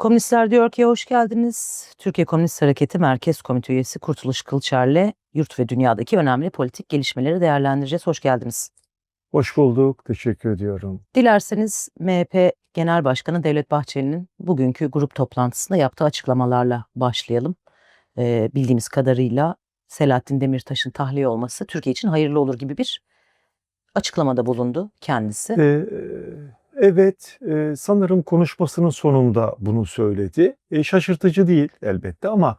Komünistler diyor ki hoş geldiniz. Türkiye Komünist Hareketi Merkez Komite Üyesi Kurtuluş Kılçer'le yurt ve dünyadaki önemli politik gelişmeleri değerlendireceğiz. Hoş geldiniz. Hoş bulduk. Teşekkür ediyorum. Dilerseniz MHP Genel Başkanı Devlet Bahçeli'nin bugünkü grup toplantısında yaptığı açıklamalarla başlayalım. Ee, bildiğimiz kadarıyla Selahattin Demirtaş'ın tahliye olması Türkiye için hayırlı olur gibi bir açıklamada bulundu kendisi. Ee, evet, e, sanırım konuşmasının sonunda bunu söyledi. E, şaşırtıcı değil elbette ama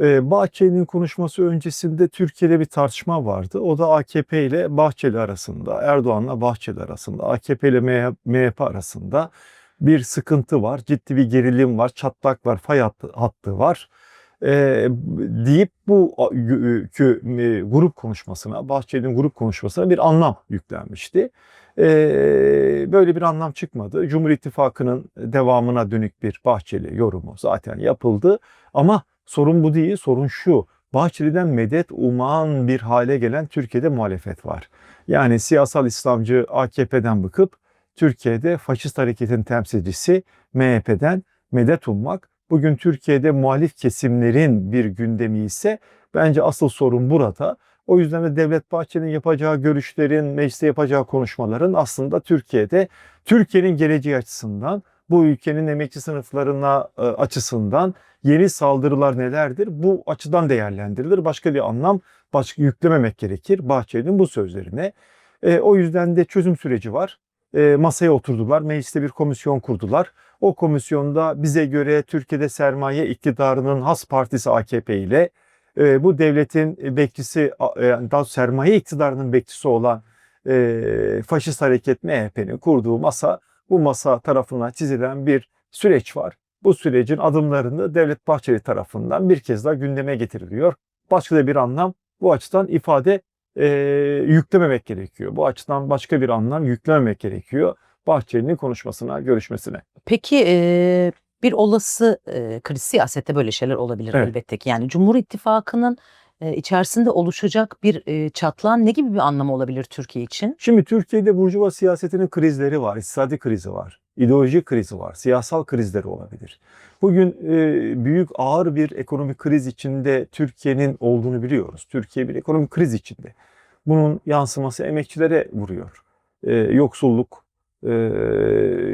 e, Bahçeli'nin konuşması öncesinde Türkiye'de bir tartışma vardı. O da AKP ile Bahçeli arasında, Erdoğan'la Bahçeli arasında, AKP ile MHP arasında bir sıkıntı var, ciddi bir gerilim var, çatlak var, fay hattı, hattı var. E, deyip bu kü- e, grup konuşmasına, Bahçeli'nin grup konuşmasına bir anlam yüklenmişti. E, böyle bir anlam çıkmadı. Cumhur İttifakı'nın devamına dönük bir Bahçeli yorumu zaten yapıldı. Ama sorun bu değil, sorun şu. Bahçeli'den medet uman bir hale gelen Türkiye'de muhalefet var. Yani siyasal İslamcı AKP'den bıkıp Türkiye'de faşist hareketin temsilcisi MHP'den medet ummak bugün Türkiye'de muhalif kesimlerin bir gündemi ise bence asıl sorun burada. O yüzden de Devlet Bahçeli'nin yapacağı görüşlerin, mecliste yapacağı konuşmaların aslında Türkiye'de Türkiye'nin geleceği açısından, bu ülkenin emekçi sınıflarına e, açısından yeni saldırılar nelerdir? Bu açıdan değerlendirilir. Başka bir anlam başka yüklememek gerekir Bahçeli'nin bu sözlerine. E, o yüzden de çözüm süreci var. E, masaya oturdular, mecliste bir komisyon kurdular. O komisyonda bize göre Türkiye'de sermaye iktidarının has partisi AKP ile e, bu devletin bekçisi, e, daha sermaye iktidarının bekçisi olan e, faşist hareket MHP'nin kurduğu masa, bu masa tarafından çizilen bir süreç var. Bu sürecin adımlarını Devlet Bahçeli tarafından bir kez daha gündeme getiriliyor. Başka da bir anlam bu açıdan ifade e, yüklememek gerekiyor. Bu açıdan başka bir anlam yüklememek gerekiyor. Bahçeli'nin konuşmasına, görüşmesine. Peki e, bir olası e, kriz siyasette böyle şeyler olabilir Evet. elbette ki. Yani Cumhur İttifakı'nın e, içerisinde oluşacak bir e, çatlağın ne gibi bir anlamı olabilir Türkiye için? Şimdi Türkiye'de burjuva siyasetinin krizleri var, iktisadi krizi var, ideoloji krizi var, siyasal krizleri olabilir. Bugün e, büyük ağır bir ekonomik kriz içinde Türkiye'nin olduğunu biliyoruz. Türkiye bir ekonomik kriz içinde. Bunun yansıması emekçilere vuruyor. E, yoksulluk, e,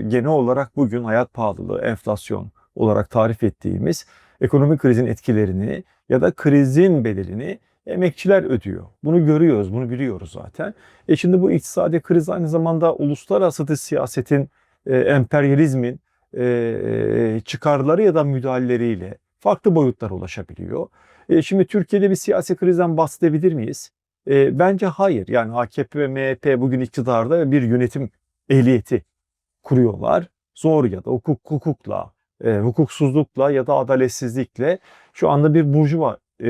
genel olarak bugün hayat pahalılığı, enflasyon olarak tarif ettiğimiz ekonomik krizin etkilerini ya da krizin bedelini emekçiler ödüyor. Bunu görüyoruz, bunu biliyoruz zaten. E şimdi bu iktisadi kriz aynı zamanda uluslararası dış siyasetin, e, emperyalizmin e, çıkarları ya da müdahaleleriyle farklı boyutlara ulaşabiliyor. E, şimdi Türkiye'de bir siyasi krizden bahsedebilir miyiz? E, bence hayır. Yani AKP ve MHP bugün iktidarda ve bir yönetim ehliyeti kuruyorlar. Zor ya da hukuk, hukukla, e, hukuksuzlukla ya da adaletsizlikle şu anda bir burjuva e,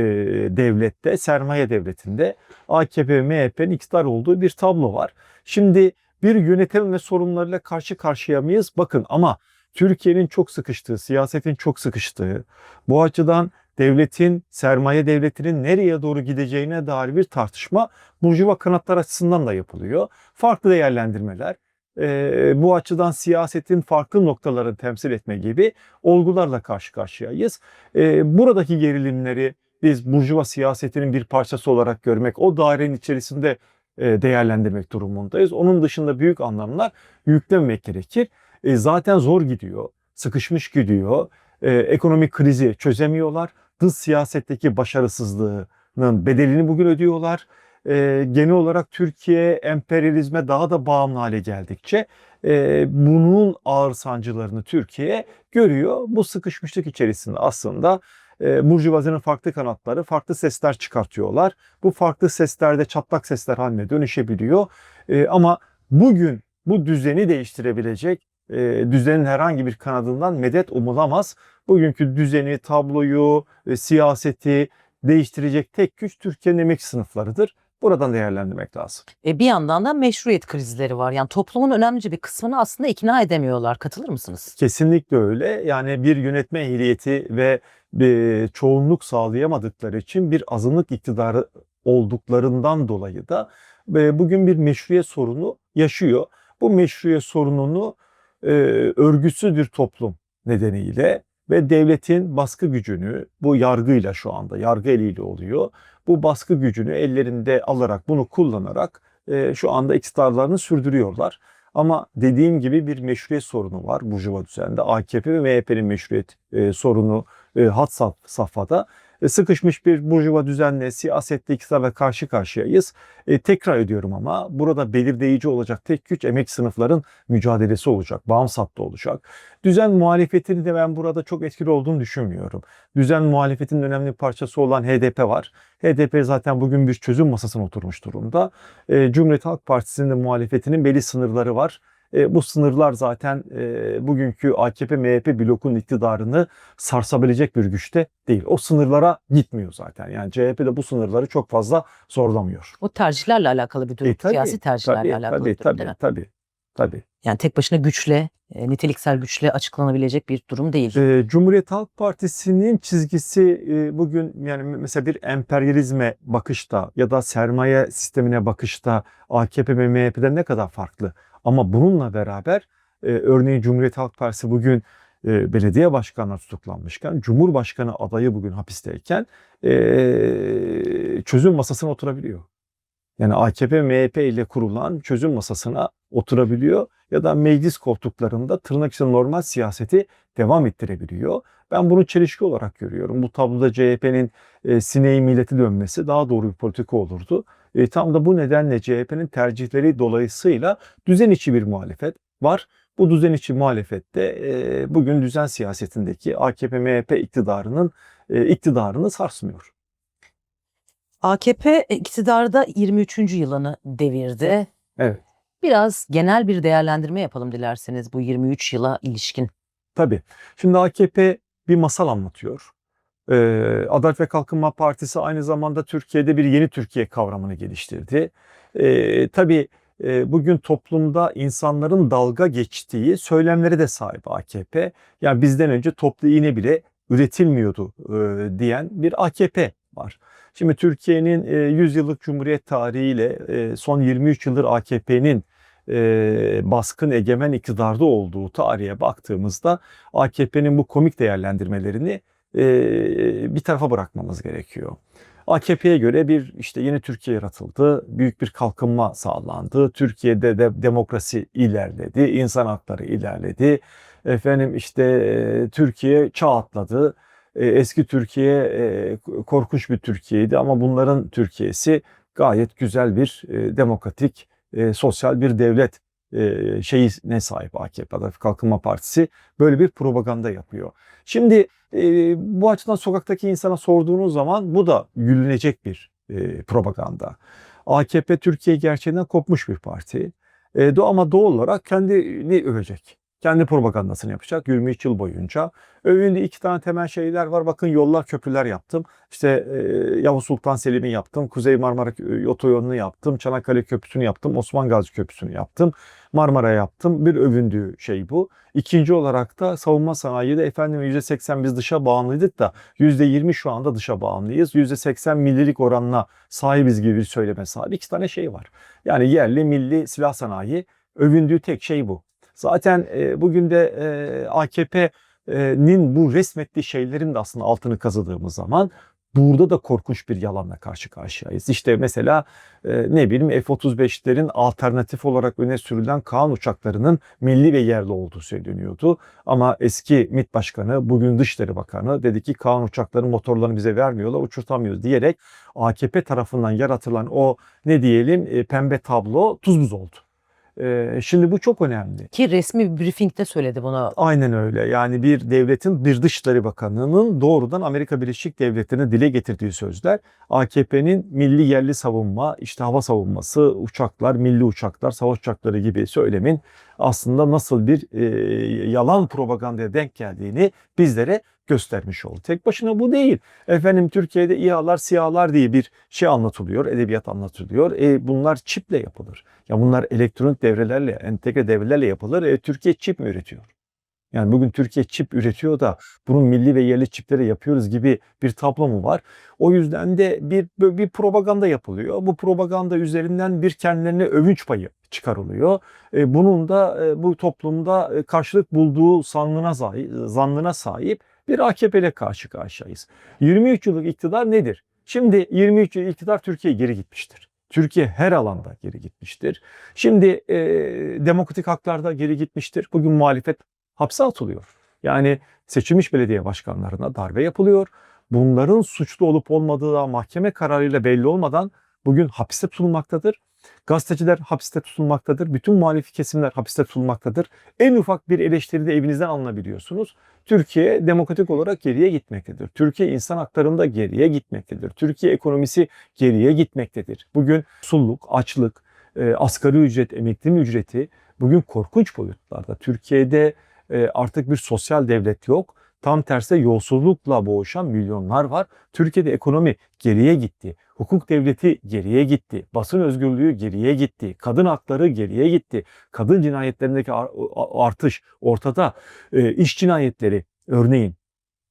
devlette, sermaye devletinde AKP ve MHP'nin iktidar olduğu bir tablo var. Şimdi bir yönetim ve sorunlarıyla karşı karşıya mıyız? Bakın ama Türkiye'nin çok sıkıştığı, siyasetin çok sıkıştığı, bu açıdan devletin, sermaye devletinin nereye doğru gideceğine dair bir tartışma burjuva kanatlar açısından da yapılıyor. Farklı değerlendirmeler, e, bu açıdan siyasetin farklı noktalarını temsil etme gibi olgularla karşı karşıyayız. E, buradaki gerilimleri biz burjuva siyasetinin bir parçası olarak görmek, o dairenin içerisinde e, değerlendirmek durumundayız. Onun dışında büyük anlamlar yüklememek gerekir. E, zaten zor gidiyor, sıkışmış gidiyor. E, ekonomik krizi çözemiyorlar. Dış siyasetteki başarısızlığının bedelini bugün ödüyorlar. E, genel olarak Türkiye emperyalizme daha da bağımlı hale geldikçe e, bunun ağır sancılarını Türkiye görüyor. Bu sıkışmışlık içerisinde aslında e, Burjuvazinin farklı kanatları farklı sesler çıkartıyorlar. Bu farklı seslerde çatlak sesler haline dönüşebiliyor. E, ama bugün bu düzeni değiştirebilecek e, düzenin herhangi bir kanadından medet umulamaz. Bugünkü düzeni, tabloyu, e, siyaseti değiştirecek tek güç Türkiye'nin emekçi sınıflarıdır. Buradan değerlendirmek lazım. E, bir yandan da meşruiyet krizleri var. Yani toplumun önemlice bir kısmını aslında ikna edemiyorlar. Katılır mısınız? Kesinlikle öyle. Yani bir yönetme ehliyeti ve bir çoğunluk sağlayamadıkları için bir azınlık iktidarı olduklarından dolayı da e, bugün bir meşruiyet sorunu yaşıyor. Bu meşruiyet sorununu e, örgütsüz bir toplum nedeniyle ve devletin baskı gücünü bu yargıyla şu anda yargı eliyle oluyor. Bu baskı gücünü ellerinde alarak bunu kullanarak e, şu anda iktidarlarını sürdürüyorlar. Ama dediğim gibi bir meşruiyet sorunu var Burjuva düzeninde. AKP ve MHP'nin meşruiyet e, sorunu e, had saf- safhada. E, sıkışmış bir burjuva düzenle siyasette iktidarla karşı karşıyayız. E, tekrar ediyorum ama burada belirleyici olacak tek güç emek sınıfların mücadelesi olacak. Bağımsız hattı olacak. Düzen muhalefetini de ben burada çok etkili olduğunu düşünmüyorum. Düzen muhalefetin önemli parçası olan HDP var. HDP zaten bugün bir çözüm masasına oturmuş durumda. E, Cumhuriyet Halk Partisi'nin de muhalefetinin belli sınırları var. E, bu sınırlar zaten e, bugünkü AKP-MHP blokunun iktidarını sarsabilecek bir güçte değil. O sınırlara gitmiyor zaten. Yani CHP de bu sınırları çok fazla zorlamıyor. O tercihlerle alakalı bir durum. E, tabii, Siyasi tercihlerle Tabii, alakalı tabii, bir durum tabii, değil mi? tabii, tabii. Yani tek başına güçle, e, niteliksel güçle açıklanabilecek bir durum değil. Ee, Cumhuriyet Halk Partisi'nin çizgisi e, bugün yani mesela bir emperyalizme bakışta ya da sermaye sistemine bakışta AKP ve MHP'den ne kadar farklı. Ama bununla beraber e, örneğin Cumhuriyet Halk Partisi bugün e, belediye başkanına tutuklanmışken, Cumhurbaşkanı adayı bugün hapisteyken e, çözüm masasına oturabiliyor. Yani AKP MHP ile kurulan çözüm masasına oturabiliyor ya da meclis koltuklarında tırnak içinde normal siyaseti devam ettirebiliyor. Ben bunu çelişki olarak görüyorum. Bu tabloda CHP'nin e, sineği milleti dönmesi daha doğru bir politika olurdu. E, tam da bu nedenle CHP'nin tercihleri dolayısıyla düzen içi bir muhalefet var. Bu düzen içi muhalefette e, bugün düzen siyasetindeki AKP-MHP iktidarının e, iktidarını sarsmıyor. AKP iktidarda 23. yılını devirdi. Evet. Biraz genel bir değerlendirme yapalım dilerseniz bu 23 yıla ilişkin. Tabii. Şimdi AKP bir masal anlatıyor. Ee, Adalet ve Kalkınma Partisi aynı zamanda Türkiye'de bir yeni Türkiye kavramını geliştirdi. Ee, tabii e, bugün toplumda insanların dalga geçtiği söylemlere de sahip AKP. Yani bizden önce toplu iğne bile üretilmiyordu e, diyen bir AKP var. Şimdi Türkiye'nin e, 100 yıllık Cumhuriyet tarihiyle e, son 23 yıldır AKP'nin e, baskın egemen iktidarda olduğu tarihe baktığımızda AKP'nin bu komik değerlendirmelerini bir tarafa bırakmamız gerekiyor. AKP'ye göre bir işte yeni Türkiye yaratıldı, büyük bir kalkınma sağlandı, Türkiye'de de demokrasi ilerledi, insan hakları ilerledi, efendim işte Türkiye çağ atladı, eski Türkiye korkunç bir Türkiye'ydi ama bunların Türkiye'si gayet güzel bir demokratik, sosyal bir devlet e, şeyine sahip AKP Adalet Kalkınma Partisi böyle bir propaganda yapıyor. Şimdi bu açıdan sokaktaki insana sorduğunuz zaman bu da gülünecek bir propaganda. AKP Türkiye gerçeğinden kopmuş bir parti. E, ama doğal olarak kendini övecek. Kendi propagandasını yapacak 23 yıl boyunca. Övündüğü iki tane temel şeyler var. Bakın yollar, köprüler yaptım. İşte e, Yavuz Sultan Selim'i yaptım. Kuzey Marmara e, Otoyolu'nu yaptım. Çanakkale Köprüsü'nü yaptım. Osman Gazi Köprüsü'nü yaptım. Marmara yaptım. Bir övündüğü şey bu. İkinci olarak da savunma sanayide efendim %80 biz dışa bağımlıydık da %20 şu anda dışa bağımlıyız. %80 millilik oranına sahibiz gibi bir söyleme sahip. İki tane şey var. Yani yerli milli silah sanayi övündüğü tek şey bu. Zaten e, bugün de e, AKP'nin bu resmettiği şeylerin de aslında altını kazıdığımız zaman burada da korkunç bir yalanla karşı karşıyayız. İşte mesela e, ne bileyim F-35'lerin alternatif olarak öne sürülen Kaan uçaklarının milli ve yerli olduğu söyleniyordu. Ama eski MİT Başkanı, bugün Dışişleri Bakanı dedi ki Kaan uçakların motorlarını bize vermiyorlar, uçurtamıyoruz diyerek AKP tarafından yaratılan o ne diyelim pembe tablo tuz buz oldu. E, şimdi bu çok önemli. Ki resmi bir briefingde söyledi bunu. Aynen öyle. Yani bir devletin bir Dışişleri Bakanı'nın doğrudan Amerika Birleşik Devletleri'ne dile getirdiği sözler AKP'nin milli yerli savunma, işte hava savunması, uçaklar, milli uçaklar, savaş uçakları gibi söylemin aslında nasıl bir e, yalan propagandaya denk geldiğini bizlere göstermiş oldu. Tek başına bu değil. Efendim Türkiye'de İHA'lar, SİHA'lar diye bir şey anlatılıyor, edebiyat anlatılıyor. E, bunlar çiple yapılır. Ya bunlar elektronik devrelerle, entegre devrelerle yapılır. E, Türkiye çip mi üretiyor? Yani bugün Türkiye çip üretiyor da bunun milli ve yerli çipleri yapıyoruz gibi bir tablo mu var? O yüzden de bir bir propaganda yapılıyor. Bu propaganda üzerinden bir kendilerine övünç payı çıkarılıyor. E, bunun da e, bu toplumda e, karşılık bulduğu zannına sahip, zannına sahip bir AKP ile karşı karşıyayız. 23 yıllık iktidar nedir? Şimdi 23 yıl iktidar Türkiye geri gitmiştir. Türkiye her alanda geri gitmiştir. Şimdi e, demokratik haklarda geri gitmiştir. Bugün muhalefet hapse atılıyor. Yani seçilmiş belediye başkanlarına darbe yapılıyor. Bunların suçlu olup olmadığı da mahkeme kararıyla belli olmadan bugün hapiste tutulmaktadır. Gazeteciler hapiste tutulmaktadır. Bütün muhalif kesimler hapiste tutulmaktadır. En ufak bir eleştiri de evinizden alınabiliyorsunuz. Türkiye demokratik olarak geriye gitmektedir. Türkiye insan haklarında geriye gitmektedir. Türkiye ekonomisi geriye gitmektedir. Bugün sulluk, açlık, e, asgari ücret, emeklinin ücreti bugün korkunç boyutlarda. Türkiye'de artık bir sosyal devlet yok. Tam tersi yolsuzlukla boğuşan milyonlar var. Türkiye'de ekonomi geriye gitti. Hukuk devleti geriye gitti. Basın özgürlüğü geriye gitti. Kadın hakları geriye gitti. Kadın cinayetlerindeki ar- artış ortada. E, iş cinayetleri örneğin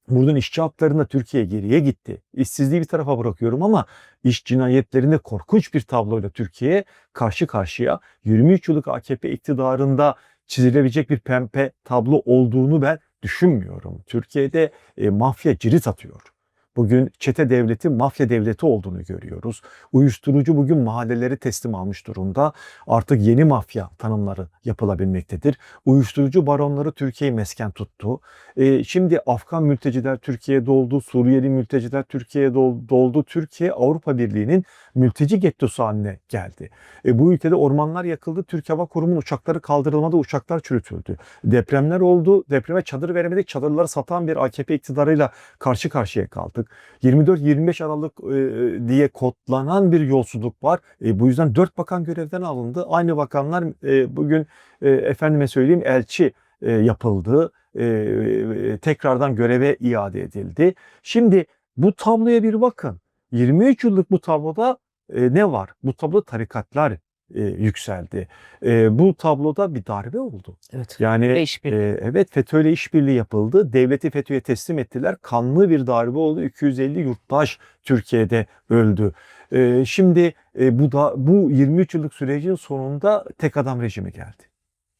Buradan işçi haklarında Türkiye geriye gitti. İşsizliği bir tarafa bırakıyorum ama iş cinayetlerinde korkunç bir tabloyla Türkiye karşı karşıya 23 yıllık AKP iktidarında çizilebilecek bir pembe tablo olduğunu ben düşünmüyorum. Türkiye'de e, mafya cirit atıyor. Bugün çete devleti mafya devleti olduğunu görüyoruz. Uyuşturucu bugün mahalleleri teslim almış durumda. Artık yeni mafya tanımları yapılabilmektedir. Uyuşturucu baronları Türkiye'yi mesken tuttu. E, şimdi Afgan mülteciler Türkiye'ye doldu, Suriyeli mülteciler Türkiye'ye dol- doldu. Türkiye Avrupa Birliği'nin mülteci gettosu haline geldi. E, bu ülkede ormanlar yakıldı. Türk Hava Kurumu'nun uçakları kaldırılmadı, uçaklar çürütüldü. Depremler oldu, depreme çadır veremedik. Çadırları satan bir AKP iktidarıyla karşı karşıya kaldık. 24-25 Aralık e, diye kodlanan bir yolsuzluk var. E, bu yüzden 4 bakan görevden alındı. Aynı bakanlar e, bugün e, efendime söyleyeyim elçi e, yapıldı. E, e, tekrardan göreve iade edildi. Şimdi bu tabloya bir bakın. 23 yıllık bu tabloda e, ne var? Bu tablo tarikatlar e, yükseldi. E, bu tabloda bir darbe oldu. Evet. Yani e, evet FETÖ'yle işbirliği yapıldı. Devleti FETÖ'ye teslim ettiler. Kanlı bir darbe oldu. 250 yurttaş Türkiye'de öldü. E, şimdi e, bu da bu 23 yıllık sürecin sonunda tek adam rejimi geldi.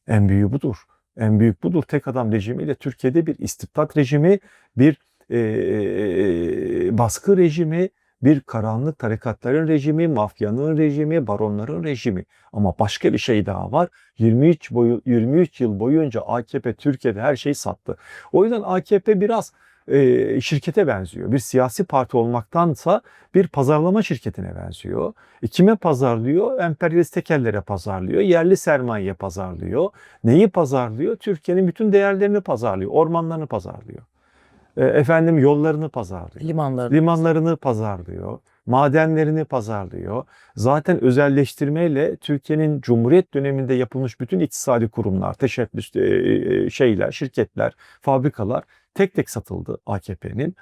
En büyüğü budur. En büyük budur. Tek adam rejimiyle Türkiye'de bir istibdat rejimi, bir e, baskı rejimi, bir karanlık tarikatların rejimi, mafyanın rejimi, baronların rejimi. Ama başka bir şey daha var. 23 boyu 23 yıl boyunca AKP Türkiye'de her şeyi sattı. O yüzden AKP biraz e, şirkete benziyor. Bir siyasi parti olmaktansa bir pazarlama şirketine benziyor. E, kime pazarlıyor? Emperyalist tekerlere pazarlıyor. Yerli sermayeye pazarlıyor. Neyi pazarlıyor? Türkiye'nin bütün değerlerini pazarlıyor. Ormanlarını pazarlıyor. E, efendim yollarını pazarlıyor. Limanları. Limanlarını pazarlıyor. Madenlerini pazarlıyor. Zaten özelleştirmeyle Türkiye'nin Cumhuriyet döneminde yapılmış bütün iktisadi kurumlar, teşebbüs e, e, şeyler, şirketler, fabrikalar tek tek satıldı AKP'nin.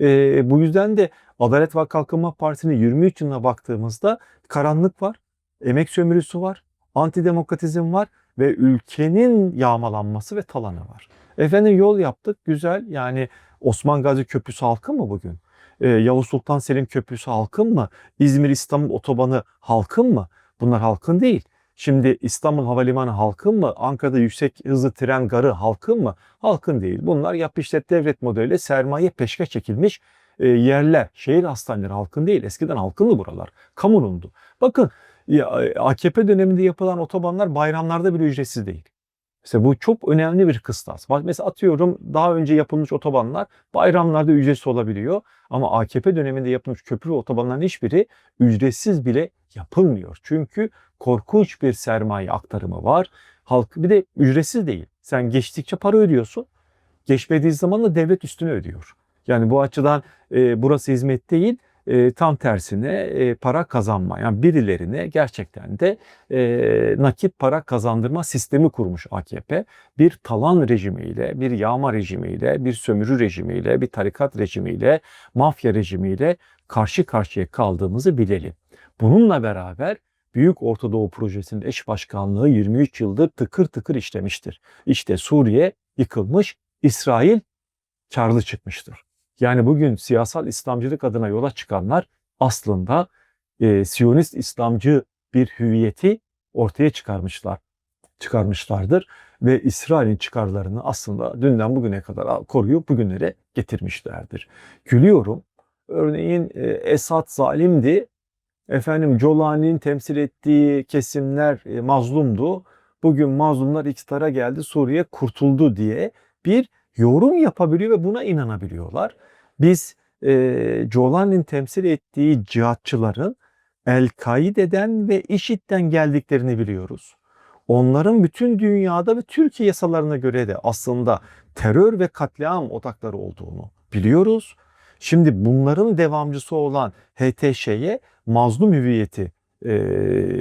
E, bu yüzden de Adalet ve Kalkınma Partisi'nin 23 yılına baktığımızda karanlık var, emek sömürüsü var, antidemokratizm var ve ülkenin yağmalanması ve talanı var. Efendim yol yaptık güzel yani Osman Gazi Köprüsü halkı mı bugün? Ee, Yavuz Sultan Selim Köprüsü halkın mı? İzmir İstanbul Otobanı halkın mı? Bunlar halkın değil. Şimdi İstanbul Havalimanı halkın mı? Ankara'da yüksek hızlı tren garı halkın mı? Halkın değil. Bunlar yap işlet devlet modeliyle sermaye peşke çekilmiş e, yerler. Şehir hastaneleri halkın değil. Eskiden halkındı buralar. Kamunundu. Bakın ya, AKP döneminde yapılan otobanlar bayramlarda bile ücretsiz değil. Mesela bu çok önemli bir kıstas. Mesela atıyorum daha önce yapılmış otobanlar bayramlarda ücretsiz olabiliyor. Ama AKP döneminde yapılmış köprü ve otobanların hiçbiri ücretsiz bile yapılmıyor. Çünkü korkunç bir sermaye aktarımı var. Halk bir de ücretsiz değil. Sen geçtikçe para ödüyorsun. Geçmediği zaman da devlet üstüne ödüyor. Yani bu açıdan e, burası hizmet değil, e, tam tersine e, para kazanma. Yani birilerine gerçekten de e, nakit para kazandırma sistemi kurmuş AKP. Bir talan rejimiyle, bir yağma rejimiyle, bir sömürü rejimiyle, bir tarikat rejimiyle, mafya rejimiyle karşı karşıya kaldığımızı bilelim. Bununla beraber Büyük Orta Doğu Projesi'nin eş başkanlığı 23 yıldır tıkır tıkır işlemiştir. İşte Suriye yıkılmış, İsrail karlı çıkmıştır. Yani bugün siyasal İslamcılık adına yola çıkanlar aslında e, Siyonist İslamcı bir hüviyeti ortaya çıkarmışlar. çıkarmışlardır ve İsrail'in çıkarlarını aslında dünden bugüne kadar koruyup bugünlere getirmişlerdir. Gülüyorum. Örneğin e, Esad zalimdi. Efendim Colani'nin temsil ettiği kesimler e, mazlumdu. Bugün mazlumlar iktidara geldi, Suriye kurtuldu diye bir yorum yapabiliyor ve buna inanabiliyorlar. Biz e, Colani'nin temsil ettiği cihatçıların El-Kaide'den ve IŞİD'den geldiklerini biliyoruz. Onların bütün dünyada ve Türkiye yasalarına göre de aslında terör ve katliam odakları olduğunu biliyoruz. Şimdi bunların devamcısı olan HTŞ'ye mazlum hüviyeti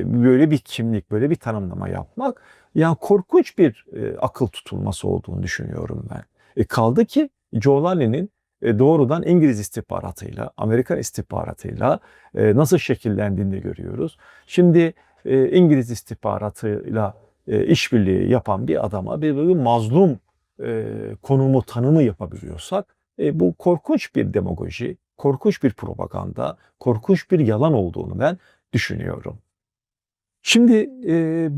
böyle bir kimlik, böyle bir tanımlama yapmak yani korkunç bir akıl tutulması olduğunu düşünüyorum ben. E, kaldı ki Giuliani'nin e, doğrudan İngiliz istihbaratıyla, Amerikan istihbaratıyla e, nasıl şekillendiğini görüyoruz. Şimdi e, İngiliz istihbaratıyla işbirliği yapan bir adama bir böyle mazlum konumu tanımı yapabiliyorsak bu korkunç bir demagoji, korkunç bir propaganda, korkunç bir yalan olduğunu ben düşünüyorum. Şimdi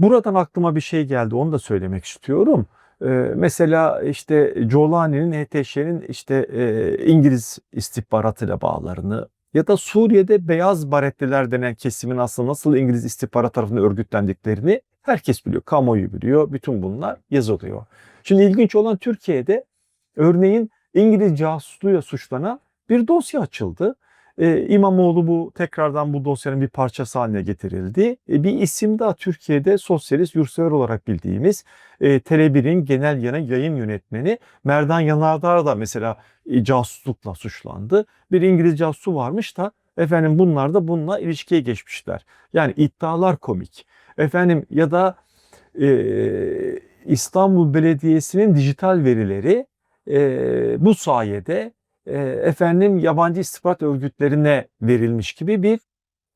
buradan aklıma bir şey geldi onu da söylemek istiyorum. E, mesela işte Giuliani'nin HTŞ'nin işte e, İngiliz istihbaratıyla bağlarını ya da Suriye'de beyaz baretliler denen kesimin aslında nasıl İngiliz istihbarat tarafından örgütlendiklerini herkes biliyor. Kamuoyu biliyor. Bütün bunlar yazılıyor. Şimdi ilginç olan Türkiye'de örneğin İngiliz casusluğuyla suçlanan bir dosya açıldı. Ee, İmamoğlu bu tekrardan bu dosyanın bir parçası haline getirildi. Ee, bir isim daha Türkiye'de sosyalist yurtsever olarak bildiğimiz e, Tele1'in genel yayın, yayın yönetmeni Merdan Yanardağ da mesela e, casuslukla suçlandı. Bir İngiliz casusu varmış da efendim bunlar da bununla ilişkiye geçmişler. Yani iddialar komik. Efendim ya da e, İstanbul Belediyesi'nin dijital verileri e, bu sayede e, efendim yabancı istihbarat örgütlerine verilmiş gibi bir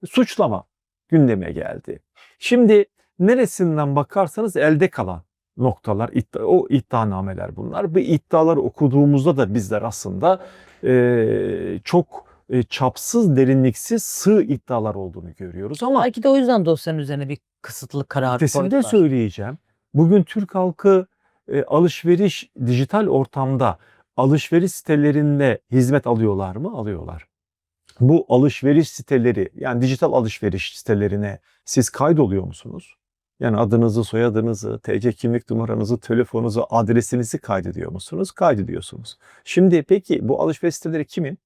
suçlama gündeme geldi. Şimdi neresinden bakarsanız elde kalan noktalar, iddia, o iddianameler bunlar. Bu iddiaları okuduğumuzda da bizler aslında e, çok e, çapsız, derinliksiz, sığ iddialar olduğunu görüyoruz. Ama Belki de o yüzden dosyanın üzerine bir kısıtlı karar koydular. söyleyeceğim. Bugün Türk halkı e, alışveriş, dijital ortamda alışveriş sitelerinde hizmet alıyorlar mı? Alıyorlar. Bu alışveriş siteleri yani dijital alışveriş sitelerine siz kaydoluyor musunuz? Yani adınızı, soyadınızı, TC kimlik numaranızı, telefonunuzu, adresinizi kaydediyor musunuz? Kaydediyorsunuz. Şimdi peki bu alışveriş siteleri kimin?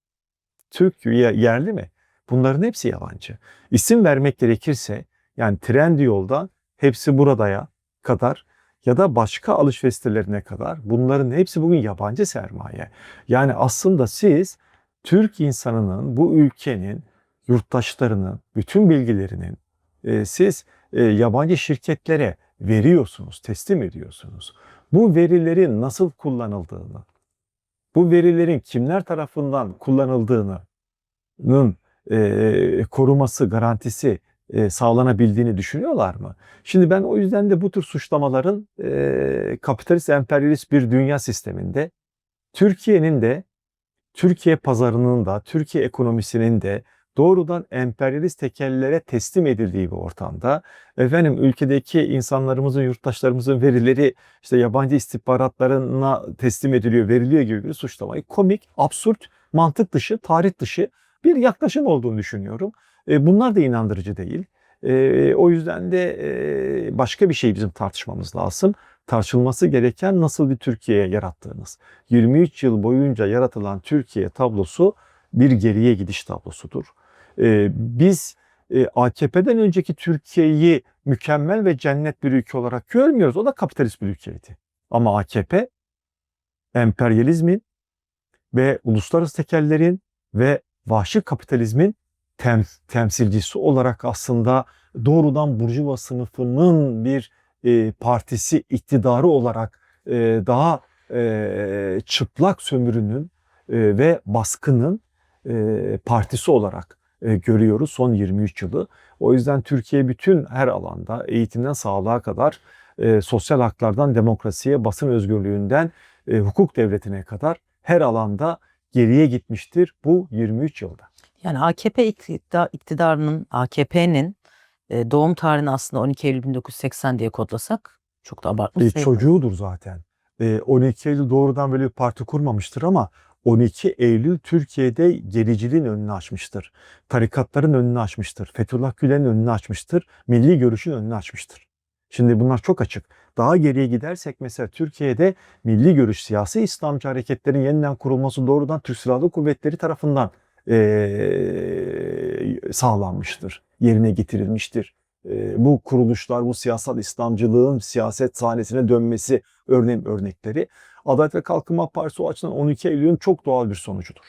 Türk ye- yerli mi? Bunların hepsi yabancı. İsim vermek gerekirse yani Trendyol'dan hepsi buradaya kadar ya da başka alışveriş sitelerine kadar bunların hepsi bugün yabancı sermaye. Yani aslında siz Türk insanının bu ülkenin yurttaşlarının bütün bilgilerinin e, siz e, yabancı şirketlere veriyorsunuz, teslim ediyorsunuz. Bu verilerin nasıl kullanıldığını, bu verilerin kimler tarafından kullanıldığının e, koruması, garantisi e, sağlanabildiğini düşünüyorlar mı? Şimdi ben o yüzden de bu tür suçlamaların e, kapitalist emperyalist bir dünya sisteminde Türkiye'nin de Türkiye pazarının da Türkiye ekonomisinin de doğrudan emperyalist tekellere teslim edildiği bir ortamda efendim ülkedeki insanlarımızın, yurttaşlarımızın verileri işte yabancı istihbaratlarına teslim ediliyor, veriliyor gibi bir suçlamayı komik, absürt, mantık dışı, tarih dışı bir yaklaşım olduğunu düşünüyorum. E, bunlar da inandırıcı değil. E, o yüzden de e, başka bir şey bizim tartışmamız lazım. Tartışılması gereken nasıl bir Türkiye yarattığınız. 23 yıl boyunca yaratılan Türkiye tablosu bir geriye gidiş tablosudur. Biz AKP'den önceki Türkiye'yi mükemmel ve cennet bir ülke olarak görmüyoruz. O da kapitalist bir ülkeydi. Ama AKP emperyalizmin ve uluslararası tekellerin ve vahşi kapitalizmin tem, temsilcisi olarak aslında doğrudan Burjuva sınıfının bir e, partisi iktidarı olarak e, daha e, çıplak sömürünün e, ve baskının e, partisi olarak e, görüyoruz son 23 yılı. O yüzden Türkiye bütün her alanda eğitimden sağlığa kadar e, sosyal haklardan demokrasiye, basın özgürlüğünden e, hukuk devletine kadar her alanda geriye gitmiştir bu 23 yılda. Yani AKP iktidar, iktidarının, AKP'nin e, doğum tarihini aslında 12 Eylül 1980 diye kodlasak Çok da abartmış E, çocuğudur zaten. E, 12 Eylül doğrudan böyle bir parti kurmamıştır ama 12 Eylül Türkiye'de gericiliğin önünü açmıştır. Tarikatların önünü açmıştır. Fethullah Gülen'in önünü açmıştır. Milli görüşün önünü açmıştır. Şimdi bunlar çok açık. Daha geriye gidersek mesela Türkiye'de milli görüş siyasi İslamcı hareketlerin yeniden kurulması doğrudan Türk Silahlı Kuvvetleri tarafından eee, sağlanmıştır. Yerine getirilmiştir. Eee, bu kuruluşlar, bu siyasal İslamcılığın siyaset sahnesine dönmesi örneğin örnekleri. Adalet ve Kalkınma Partisi o açıdan 12 Eylül'ün çok doğal bir sonucudur.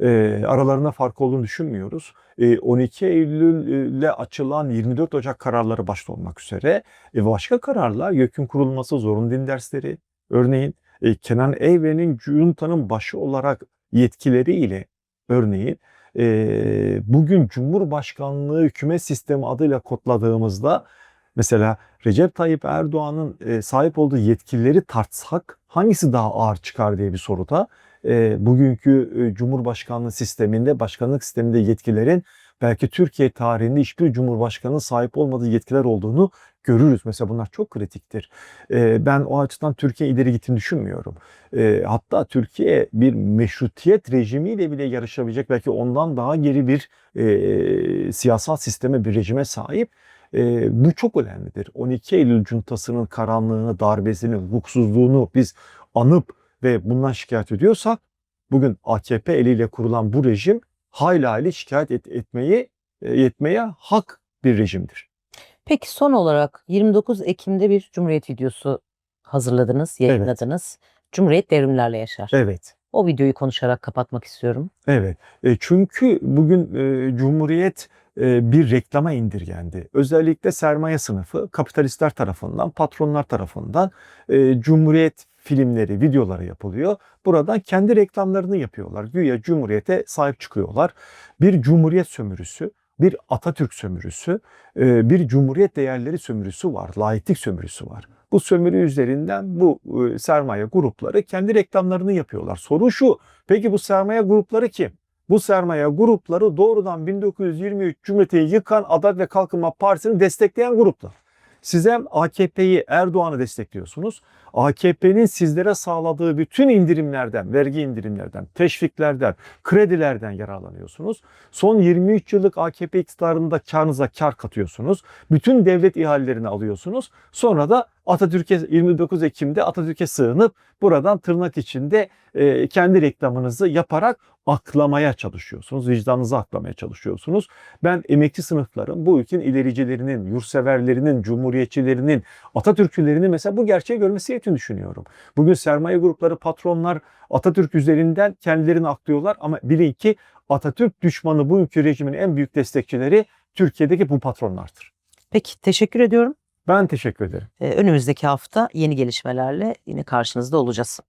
Eee aralarında fark olduğunu düşünmüyoruz. Eee, 12 Eylül'le açılan 24 Ocak kararları başta olmak üzere e, başka kararlar YÖK'ün kurulması, zorunlu din dersleri, örneğin e, Kenan Evren'in Cunta'nın başı olarak yetkileriyle örneğin e, bugün Cumhurbaşkanlığı hükümet sistemi adıyla kodladığımızda mesela Recep Tayyip Erdoğan'ın e, sahip olduğu yetkileri tartsak hangisi daha ağır çıkar diye bir soruda e, bugünkü e, Cumhurbaşkanlığı sisteminde, başkanlık sisteminde yetkilerin belki Türkiye tarihinde hiçbir cumhurbaşkanının sahip olmadığı yetkiler olduğunu görürüz. Mesela bunlar çok kritiktir. E, ben o açıdan Türkiye ileri gittiğini düşünmüyorum. E, hatta Türkiye bir meşrutiyet rejimiyle bile yarışabilecek belki ondan daha geri bir e, siyasal sisteme, bir rejime sahip. E, bu çok önemlidir. 12 Eylül cuntasının karanlığını, darbesini, hukuksuzluğunu biz anıp ve bundan şikayet ediyorsak bugün AKP eliyle kurulan bu rejim hayli hayli şikayet et, etmeyi e, yetmeye hak bir rejimdir. Peki son olarak 29 Ekim'de bir Cumhuriyet videosu hazırladınız, yayınladınız. Cumhuriyet devrimlerle yaşar. Evet. O videoyu konuşarak kapatmak istiyorum. Evet. E, çünkü bugün e, Cumhuriyet e, bir reklama indirgendi. Özellikle sermaye sınıfı kapitalistler tarafından, patronlar tarafından e, Cumhuriyet filmleri, videoları yapılıyor. Buradan kendi reklamlarını yapıyorlar. Güya Cumhuriyete sahip çıkıyorlar. Bir Cumhuriyet sömürüsü, bir Atatürk sömürüsü, e, bir Cumhuriyet değerleri sömürüsü var, laiklik sömürüsü var. Bu sömürü üzerinden bu e, sermaye grupları kendi reklamlarını yapıyorlar. Soru şu, peki bu sermaye grupları kim? Bu sermaye grupları doğrudan 1923 Cumhuriyeti yıkan Adalet ve Kalkınma Partisi'ni destekleyen gruplar. Siz hem AKP'yi, Erdoğan'ı destekliyorsunuz. AKP'nin sizlere sağladığı bütün indirimlerden, vergi indirimlerden, teşviklerden, kredilerden yararlanıyorsunuz. Son 23 yıllık AKP iktidarında karınıza kar katıyorsunuz. Bütün devlet ihalelerini alıyorsunuz. Sonra da Atatürk'e 29 Ekim'de Atatürk'e sığınıp buradan tırnak içinde e, kendi reklamınızı yaparak aklamaya çalışıyorsunuz. Vicdanınızı aklamaya çalışıyorsunuz. Ben emekçi sınıfların, bu ülkenin ilericilerinin, yurtseverlerinin, cumhuriyetçilerinin, Atatürkçülerinin mesela bu gerçeği görmesi gerektiğini düşünüyorum. Bugün sermaye grupları, patronlar Atatürk üzerinden kendilerini aklıyorlar ama bilin ki Atatürk düşmanı bu ülke rejimin en büyük destekçileri Türkiye'deki bu patronlardır. Peki teşekkür ediyorum. Ben teşekkür ederim. Ee, önümüzdeki hafta yeni gelişmelerle yine karşınızda olacağız.